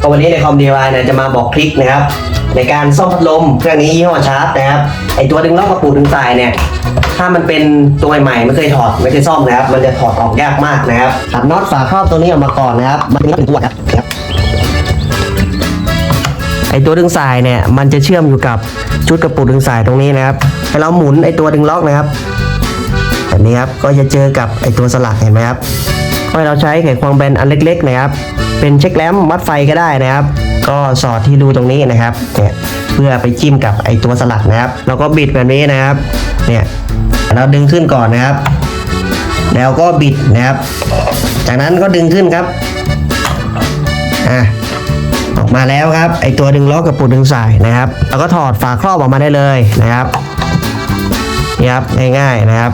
ก็วันนี้ในคอม DIY เนี่ยจะมาบอกทริคนะครับ ในการซ่อมพัดลมเครื่องนี้ยี่ห้อชาร์ปนะครับไอตัวดึงล็อกกระปุกดึงสายเนี่ยถ้ามันเป็นตัวใหม่ไม่เคยถอดไม่เคยซ่อมนะครับ มันจะถอดออกยากมากนะครับตัดน็อตฝาครอบตัวนี้ออกมาก่อนนะครับ มันเป็นตัวครับครับไอตัวดึงสายเนี่ยมันจะเชื่อมอยู่กับชุดกระปุกดึงสายตรงนี้นะครับให้เราหมุนไอตัวดึงล็อกนะครับแบบนี้ครับก็จะเจอกับไอตัวสลักเห็นไหมครับ ให้เราใช้ไขควงแบนอันเล็กๆนะครับ เป็นเช็คแลมวัดไฟก็ได้นะครับ ก็สอดที่รูตรงนี้นะครับเนี่ยเพื่อไปจิ้มกับไอตัวสลักนะครับ แล้วก็บิดแบบนี้นะครับเนี่ยเราดึงขึ้นก่อนนะครับ แล้วก็บิดนะครับ จากนั้นก็ดึงขึ้นครับอะออกมาแล้วครับไอตัวดึงล็อกกับปูดึงสายนะครับแล้วก็ถอดฝาครอบออกมาได้เลยนะครับนี่ครับง่ายๆนะครับ